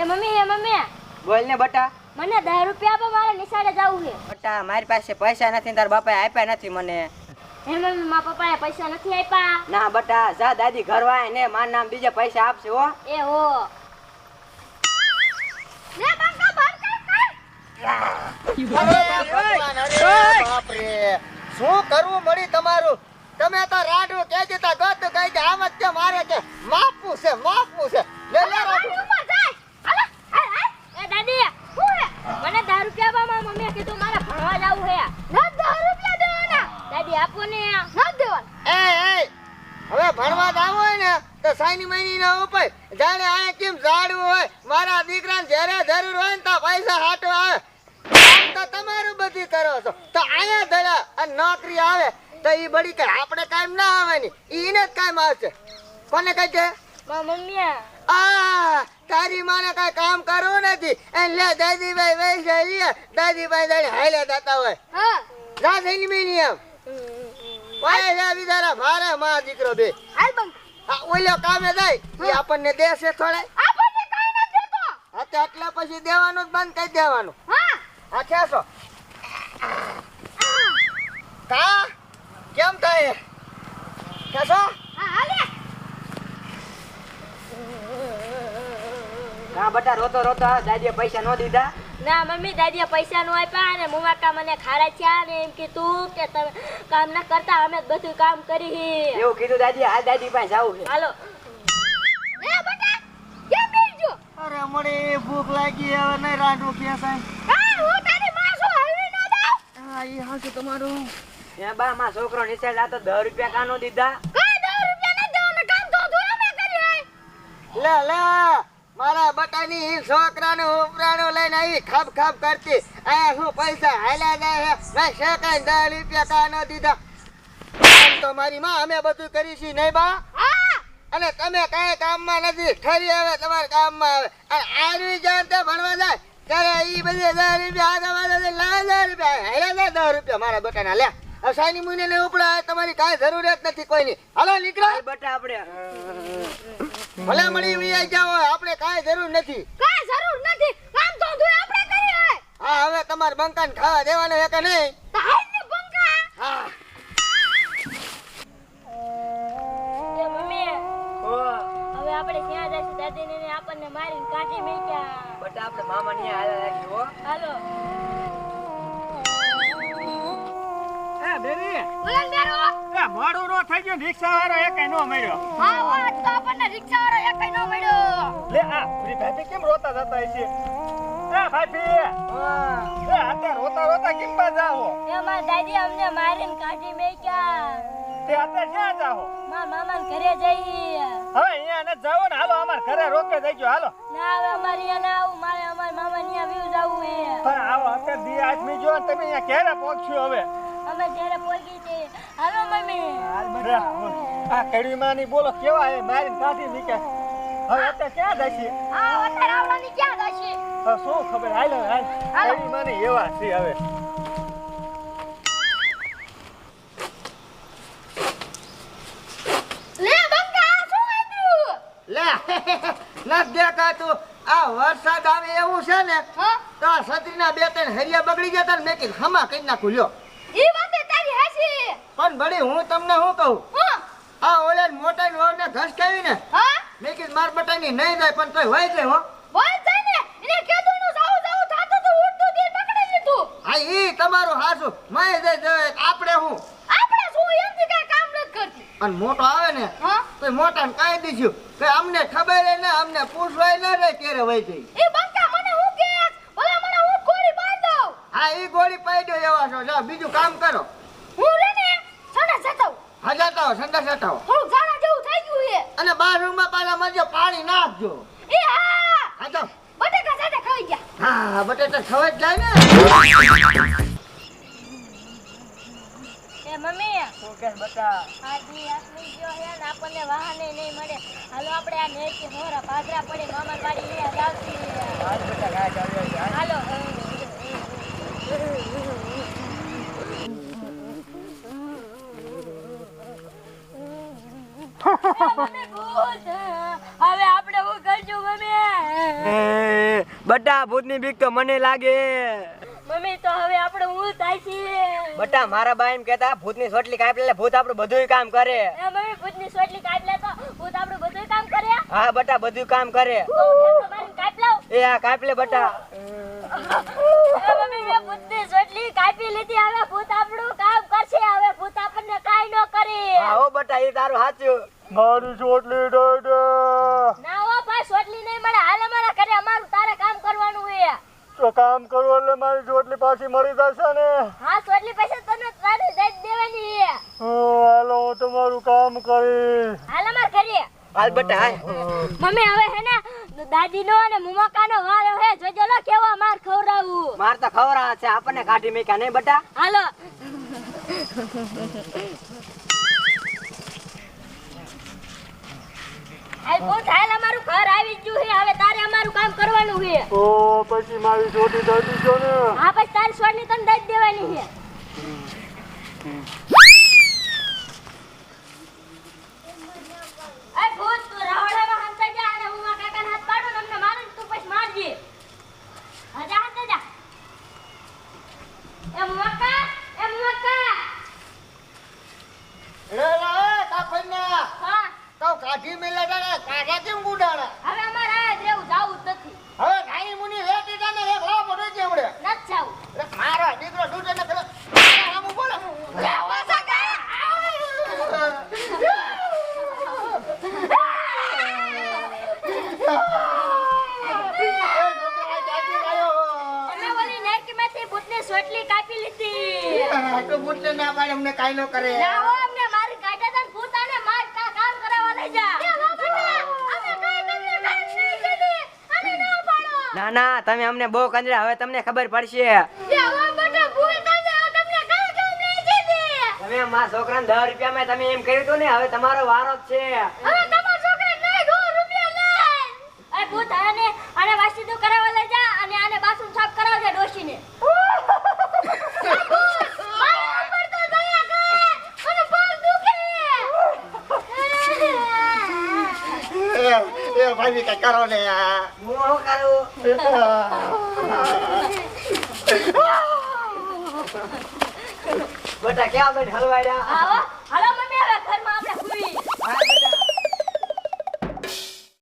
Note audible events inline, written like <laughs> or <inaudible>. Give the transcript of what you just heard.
એ mummy એ mummy. બોલ ને બટા. મને 10 રૂપિયા આપો મારે નિશાળે જવું છે. બટા મારી પાસે પૈસા નથી તાર બાપાએ આપ્યા નથી મને. હે મમ્મી મા પપ્પાએ પૈસા નથી આપ્યા. ના બટા જા દાદી ઘર વાય ને માર નામ બીજા પૈસા આપશે હો. એ હો. લે બંકા બંધ કર કર અરે ભગવાન, અરે બાપરે. શું કરવું મળી તમારું? તમે તો રાડું કહી દેતા ગત કહી દે આમ જ કે મારે છે માફું છે માફું છે. લે લે રાડું ઉપર જાય હાલો હાલ હાલ એ દાદી હું હે મને દસ રૂપિયા આપો મારા મમ્મીએ કીધું મારે ભણવા જવું છે ના દસ રૂપિયા દેવાના દાદી આપો ને ના દેવાના એ એ હવે ભણવા જાવ હોય ને તો સાઈની મહિની ના ઉપાય જાણે આ કેમ ઝાડવું હોય? મારા દીકરાને જ્યારે જરૂર હોય ને તો પૈસા હાટો આવે. તો તમારું બધું કરો છો. તો અહીંયા ધડા અને નોકરી આવે તો ઈ બળી કઈ આપણે કાયમ ના આવે ને ઈને જ કાયમ આવશે કોને કહે છે? મમ્મી આ તારી માને કઈ કામ કરવું નથી. એ લે દાદીભાઈ વૈસે લે દાદીભાઈ દાડી હાલે દાતા હોય. હા. જા થઈ ની મેની એમ. વાય છે બિચારા ભારે માં દીકરો બે. હાલ બંકા આ કામે જાય. એ આપણને દેશે થોડે. આપણને કાઈ ન દેતો. હા તો એટલે પછી દેવાનું જ બંધ કરી દેવાનું. હા. આ કેસો કા? કેમ થાય? કેસો હા હાલે. ના બટા રોતો રોતો દાદીએ પૈસા ન દીધા? ના મમ્મી દાદીએ પૈસા નો આપ્યા અને મુવાકા મને ખારા થયા ને એમ કીધું કે તમે કામ ના કરતા અમે જ બધું કામ કરી એવું કીધું દાદી આ દાદી પાસે જવું છે. હાલો. અરે મને ભૂખ લાગી હવે નહીં રાંધવું કે સાહેબ હા હું તારી માં છું હલવી ન દઉં હા એ હાસું તમારું. એ બા માં છોકરો નિશાળ આ તો દસ રૂપિયા કાનો દીધા. કાઈ દસ રૂપિયા ન દેવાનું કામ તો અધૂરા મેં કર્યું લે લે. મારા બટાની છોકરાનું ઉપરાણું લઈને આવી ખબ ખબ કરતી. આ શું પૈસા હાલ્યા જાય છે મેં શેકાઈ દસ રૂપિયા કા ન દીધા? આમ તો મારી માં અમે બધું કરી છીએ નહીં બા? હા. અને તમે કઈ કામમાં નથી. ઠરી આવે તમારા કામમાં આવે. અને આવી જાણ તે ભણવા જાય. ત્યારે એ બધી હજાર રૂપિયા આગળ વાળા લા હજાર રૂપિયા. હેલા જાય દસ રૂપિયા મારા બટાના. લે હવે સાની મુને ને ઉપડા તમારી કાંઈ જરૂરિયાત નથી કોઈની. હાલો નીકળો. બટા આપણે. ભલે મળી વી જાઓ આપણે કાંઈ જરૂર નથી. કાઈ જરૂર નથી. કામ તો તું આપણે કર્યું હા હવે તમાર બંકાન ખાવા દેવાનો છે કે નહીં? તાઈ ને બંકા. હા. એ મમ્મી હવે આપણે ક્યાં જઈશું દાદીને ને આપણને મારીને કાઢી મેક્યા. બટા આપણે મામા ની હાલ રાખી હો. હાલો. એ બેરી બોલ બેરો. મોડું નો થઈ ગયું રિક્ષા વાળો એક નો મળ્યો. હા વાત તો આપણને રિક્ષા વાળો એક નો મળ્યો. લે આ પૂરી ભાઈ કેમ રોતા જતા છે એ ભાભી એ આતે રોતા રોતા કેમ બા જાઓ? એ માર દાદી અમને મારીને કાઢી મેક્યા. તે આતે ક્યાં જાઓ? મા મામાને ઘરે જઈ. હવે અહીંયા ને જાઓ ને હાલો અમાર ઘરે રોકે જઈ ગયો હાલો. ના હવે અમારે અહીંયા ના આવું મારે અમારા મામા અહીંયા વ્યૂ જાવું હે પણ આવો અત્યારે દી આદમી જો તમે અહીંયા ક્યારે પહોંચ્યો હવે? અમે પહોંચી છે હાલો મમ્મી. રે, આ કડીમાં ની બોલો કેવા એ મારીને કાઢી નીકળ્યા હવે અત્યારે ક્યાં જશે? હા અત્યારે આવવાની ક્યાં જશે? હવે શું ખબર? હાલો હાલ. હાલો. કડીમાં એવા છે હવે. લે આ દેખાતું. વરસાદ આવે એવું છે ને તો છત્રીના બે ત્રણ હરિયા બગડી ગયા હતા ને મેં કીધું હમા કઈ નાખું લ્યો. ઈ વાતે તારી હાસી પણ બડી હું તમને શું કહું? આ ઓલે મોટા ઘસ ખાવી ને હા? મેં કીધું માર બટાની નહીં જાય પણ તોય હોય જાય હો. બોલ જાય ને? એને કીધું નું જાવ જાવ થાતું તો ઉડતું દી પકડી લીધું. હા ઈ તમારું હાસુ. મય જાય જાય આપણે હું? આપણે શું એમથી કઈ કામ નથી કરતી. અને મોટો આવે ને તો મોટા ને કાંઈ દીધું. કે અમને ખબર ને અમને પૂછવાય ન રે ત્યારે વહી જઈ એ બંકા મને હું કે? ભલા મને હું ગોળી બાંધ દઉં? હા ઈ ગોળી પાડી દો એવા છો. જા બીજું કામ કરો. હું ને જતો હજાતાઓ સંડા સટાવો થોડું જાણા જેવું થઈ ગયું છે. અને બાથરૂમમાં પાછા મજો પાણી નાખજો એ હા! હા તો બટેકા સાથે ખાઈ ગયા. હા હા બટેટા ખવાઈ જાય ને. એ મમ્મી ઓકે બટા? આદમી આદમી જો હે ને આપણને વાહને નહીં મળે. હાલો આપણે આ નેચી હોરા પાદરા પડે મામા પાડી લે આવતી હાલ બટા ગાય હાલ. હાલો હવે આપણે શું કરશું મમ્મી બટા ભૂતની બીક તો મને લાગે. મમ્મી તો હવે આપણે હું થાય છે? બટા મારા બા એમ કહેતા ભૂતની સોટલી કાપી લે ભૂત આપણું બધું કામ કરે. એ મમ્મી ભૂતની સોટલી કાપી લે તો ભૂત આપણું બધું કામ કરે. હા બટા બધું કામ કરે. એ આ કાપી લે બટા. મમ્મી મેં ભૂતની સોટલી કાપી લીધી હવે ભૂત આપણું કામ કરશે હવે ભૂત આપણને કાઈ ન કરે. હા હો બટા એ તારું સાચું. મારી સોટલી દઈ ના હો ભાઈ સોટલી નહીં મળે હાલ અમારા ઘરે અમારું તારે કામ કરવાનું છે તો કામ કરું એટલે મારી ચોટલી પાછી મળી જશે ને. હા સોટલી પૈસા તને તારી દઈ જ દેવાની. હાલો હું તમારું કામ કરી હાલો માર કરી હાલ બટા હાલ. મમ્મી હવે હે ને દાદીનો અને મુમકાનો વારો હે જોજો લો કેવો માર ખવડાવું. માર તો ખવરા છે આપણને કાઢી મેક્યા નહીં બટા? હાલો. ભૂત હાલ અમારું ઘર આવી ગયું છે. હવે તારે અમારું કામ કરવાનું છે. ઓ પછી મારી છોટી દઈ દીધો ને. હા પછી તારી સ્વરની તને દઈ દેવાની છે આઈ ભૂત તું રાવણામાં હંતા જા અને હું મારા કાકાને હાથ પાડું ને અમને મારે ને તું પછી મારજે હા જા હંતા જા એ મુમક્કા એ મુમક્કા લે લે કાપણના હા તો કાઢી મેલા જાણે કાઢા કેમ ગુડાણા હવે અમારે આ જ રહેવું જાવું જ નથી હવે નાઈ મુની વેટી જાને એક લાવ પડે છે હમણે નથી જાવું અરે મારો દીકરો છૂટે ને પેલો આમ બોલે જાવું સગા અમે ઓલી નેકીમાંથી ભૂતની સોટલી કાપી લીધી બૂટ ને ના પાડે અમને કાઈ નો કરે ના હો, અમને મારી કાઢ્યા તા ને માર કા- કામ કરાવવા લઈ જા અમે કાંઈ તમને કાંઈ નહીં કીધી. અમે ના પાડો. ના ના તમે અમને બહુ કંજરા હવે તમને ખબર પડશે જે હવા બેટા ભૂલ થશે, હવે તમને કાંઈ કામ નહીં કીધી. તમે માં છોકરાને દસ રૂપિયામાં તમે એમ કર્યું હતું ને હવે તમારો વારો જ છે હવે તમારા છોકરાને નહીં, દો રૂપિયા લઈ. એ ભૂત આને આને વાસીદું કરાવવા લઈ જા અને આને બાથરૂમ સાફ કરાવજે ડોશીને મારા ઉપર તો દયા કર. મને પગ દુખે. ભાઈ કઈ કરો ને. હું શું કરું? <laughs> બટા ક્યાં બેન હલવાડ્યા? આવો.